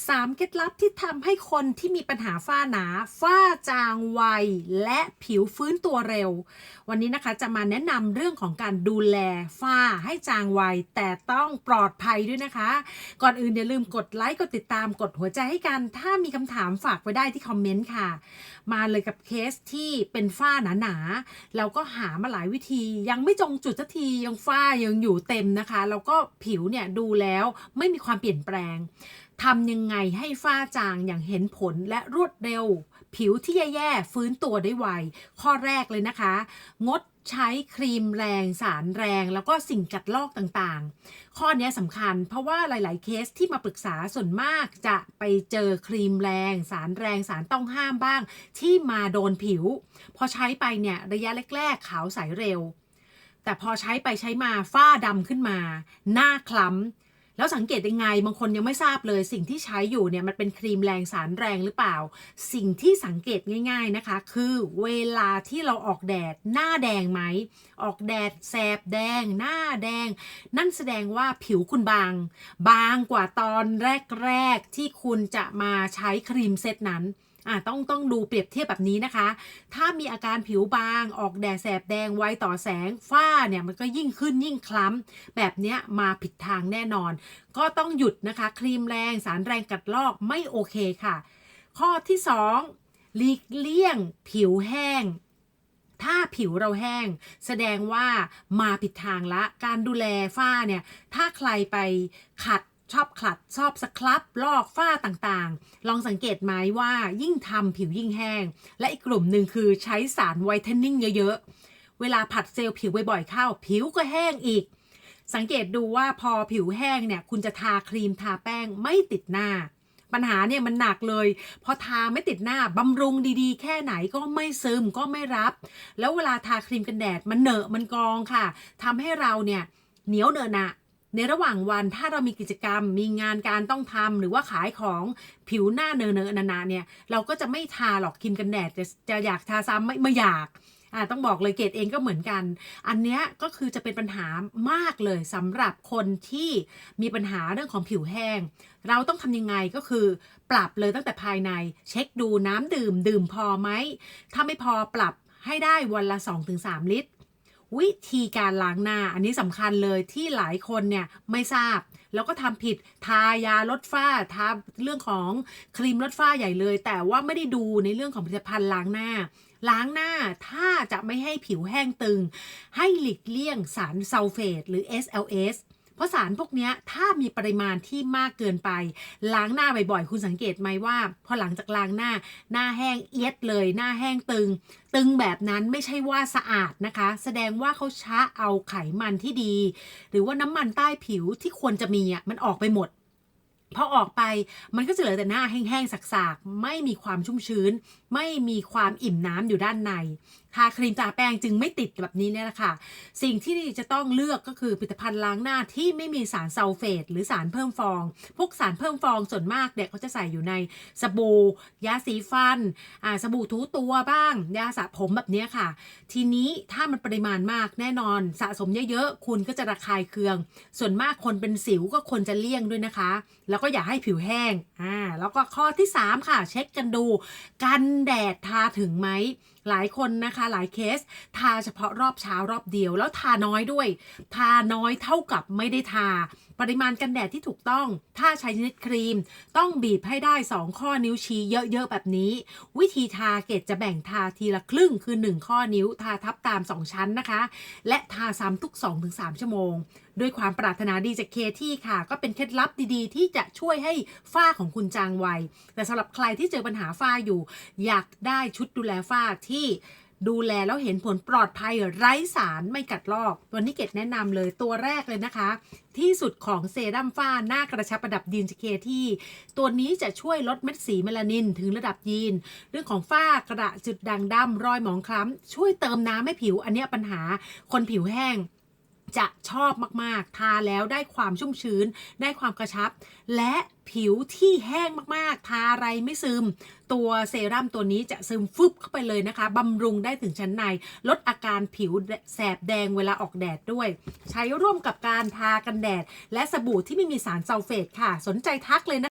3เคล็ดลับที่ทำให้คนที่มีปัญหาฝ้าหนา ฝ้าจางไว และผิวฟื้นตัวเร็ว วันนี้นะคะจะมาแนะนำเรื่องของการดูแลฝ้าให้จางไว แต่ต้องปลอดภัยด้วยนะคะ ก่อนอื่นอย่าลืมกดไลค์ กดติดตาม กดหัวใจให้กัน ถ้ามีคำถามฝากไว้ได้ที่คอมเมนต์ค่ะ มาเลยกับเคสที่เป็นฝ้าหนาๆเราก็หามาหลายวิธียังไม่จงจุดสักทียังฝ้ายังอยู่เต็มนะคะ แล้วก็ผิวเนี่ยดูแล้วไม่มีความเปลี่ยนแปลง ทำยังไงให้ฝ้าจางอย่างเห็นผลและรวดเร็ว ผิวที่แย่ๆฟื้นตัวได้ไว ข้อแรกเลยนะคะ งดใช้ครีมแรงสารแรง แล้วก็สิ่งกัดลอกต่างๆ ข้อนี้สำคัญเพราะว่าหลาย ๆ เคสที่มาปรึกษาส่วนมากจะไปเจอครีมแรง สารแรงสารต้องห้ามบ้าง ที่มาโดนผิว พอใช้ไปเนี่ยระยะแรก ๆ ขาวใสเร็ว แต่พอใช้ไปใช้มาฝ้าดำขึ้นมา หน้าคล้ำ แล้วสังเกตยังไงบางคนยังไม่ทราบเลย สิ่งที่ใช้อยู่เนี่ยมันเป็นครีมแรงสารแรงหรือเปล่า สิ่งที่สังเกตง่าย ๆนะคะ คือเวลาที่เราออกแดดหน้าแดงไหมออกแดดแสบแดง หน้าแดง นั่นแสดงว่าผิวคุณบาง บางกว่าตอนแรกๆที่คุณจะมาใช้ครีมเซตนั้น อะต้องต้องดูเปรียบเทียบแบบนี้นะคะ ถ้ามีอาการผิวบางออกแดดแสบแดงไวต่อแสงฝ้าเนี่ยมันก็ยิ่งขึ้นยิ่งคล้ำ แบบเนี้ยมาผิดทางแน่นอน ก็ต้องหยุดนะคะ ครีมแรงสารแรงกัดลอกไม่โอเคค่ะ ข้อที่ 2 หลีกเลี่ยงผิวแห้งถ้าผิวเราแห้ง แสดงว่ามาผิดทางละ การดูแลฝ้าเนี่ย ถ้าใครไปขัด ชอบขัดชอบสครับลอกฝ้าต่างๆ ลองสังเกตไหมว่ายิ่งทำผิวยิ่งแห้ง และอีกกลุ่มหนึ่งคือใช้สารไวท์เทนนิ่งเยอะๆ เวลาผัดเซลล์ผิวบ่อยๆเข้า ผิวก็แห้งอีก สังเกตดูว่าพอผิวแห้งเนี่ยคุณจะทาครีมทาแป้งไม่ติดหน้า ปัญหาเนี่ยมันหนักเลย พอทาไม่ติดหน้าบำรุงดีๆ แค่ไหนก็ไม่ซึมก็ไม่รับ แล้วเวลาทาครีมกันแดดมันเหนอะมันกองค่ะทำให้เราเนี่ยเหนียวเหนอะหนะ ในระหว่างวันถ้าเรามีกิจกรรม มีงานการต้องทำหรือว่าขายของผิวหน้าเนอะเนอะๆนาๆเนี่ยเราก็จะไม่ทาหรอกครีมกันแดดจะจะอยากทาซ้ำไม่ไม่อยากอ่าต้องบอกเลยเกดเองก็เหมือนกัน อันเนี้ยก็คือจะเป็นปัญหามากเลยสำหรับคนที่มีปัญหาเรื่องของผิวแห้ง เราต้องทำยังไงก็คือปรับเลยตั้งแต่ภายใน เช็คดูน้ำดื่มดื่มพอไหมถ้าไม่พอปรับให้ได้วันละ 2-3 ลิตร วิธีการล้างหน้า อันนี้สำคัญเลยที่หลายคนเนี่ยไม่ทราบ แล้วก็ทำผิดทายาลดฝ้าทาเรื่องของครีมลดฝ้าใหญ่เลย แต่ว่าไม่ได้ดูในเรื่องของผลิตภัณฑ์ล้างหน้า ล้างหน้าถ้าจะไม่ให้ผิวแห้งตึง ให้หลีกเลี่ยงสารซัลเฟตหรือ SLS เพราะสารพวกนี้ถ้ามีปริมาณที่มากเกินไป ล้างหน้าบ่อยๆ คุณสังเกตไหมว่า พอหลังจากล้างหน้า หน้าแห้งเอียดเลย หน้าแห้งตึง ตึงแบบนั้นไม่ใช่ว่าสะอาดนะคะ แสดงว่าเขาชะเอาไขมันที่ดี หรือว่าน้ำมันใต้ผิวที่ควรจะมีอะมันออกไปหมดพอออกไปมันก็จะเหลือแต่หน้าแห้งๆสักๆ ไม่มีความชุ่มชื้น ไม่มีความอิ่มน้ำอยู่ด้านใน ทาครีมตาแป้งจึงไม่ติดแบบนี้เนี่ยแหละค่ะ สิ่งที่จะต้องเลือกก็คือผลิตภัณฑ์ล้างหน้าที่ไม่มีสารซัลเฟตหรือสารเพิ่มฟอง พวกสารเพิ่มฟองส่วนมากเนี่ยเขาจะใส่อยู่ในสบู่ยาสีฟันอ่าสบู่ทูตัวบ้าง ยาสระผมแบบนี้ค่ะ ทีนี้ถ้ามันปริมาณมากแน่นอนสะสมเยอะๆ คุณก็จะระคายเคือง ส่วนมากคนเป็นสิวก็ควรจะเลี่ยงด้วยนะคะ แล้วก็อย่าให้ผิวแห้งอ่าแล้วก็ข้อที่ 3 ค่ะ เช็คกันดู กันแดดทาถึงไหม หลายคนนะคะหลายเคส ทาเฉพาะรอบเช้ารอบเดียวแล้วทาน้อยด้วย ทาน้อยเท่ากับไม่ได้ทา ปริมาณกันแดดที่ถูกต้อง ถ้าใช้ชนิดครีม ต้องบีบให้ได้ 2 ข้อนิ้วชี้เยอะๆ แบบนี้ วิธีทาเกตจะแบ่งทาทีละครึ่งคือ 1 ข้อนิ้วทาทับตาม 2 ชั้นนะคะ และทาซ้ำทุก 2-3 ชั่วโมง ด้วยความปรารถนาดีจากเคที่ค่ะ ก็เป็นเคล็ดลับดีๆ ที่จะช่วยให้ฝ้าของคุณจางไวแต่สำหรับใครที่เจอปัญหาฝ้าอยู่ อยากได้ชุดดูแลฝ้าที่ ดูแลแล้วเห็นผลปลอดภัยไร้สารไม่กัดลอก วันนี้เกดแนะนำเลยตัวแรกเลยนะคะ ที่สุดของเซรั่มฝ้าหน้ากระชับประดับยีนเคที่ ตัวนี้จะช่วยลดเม็ดสีเมลานินถึงระดับยีน เรื่องของฝ้ากระจุดด่างดำรอยหมองคล้ำช่วยเติมน้ำให้ผิวอันนี้ปัญหาคนผิวแห้ง จะชอบมากๆ ทาแล้วได้ความชุ่มชื้น ได้ความกระชับ และผิวที่แห้งมากๆ ทาอะไรไม่ซึม ตัวเซรั่มตัวนี้จะซึมฟึบเข้าไปเลยนะคะ บำรุงได้ถึงชั้นใน ลดอาการผิวแสบแดงเวลาออกแดดด้วย ใช้ร่วมกับการทากันแดด และสบู่ที่ไม่มีสารซัลเฟตค่ะ สนใจทักเลยนะ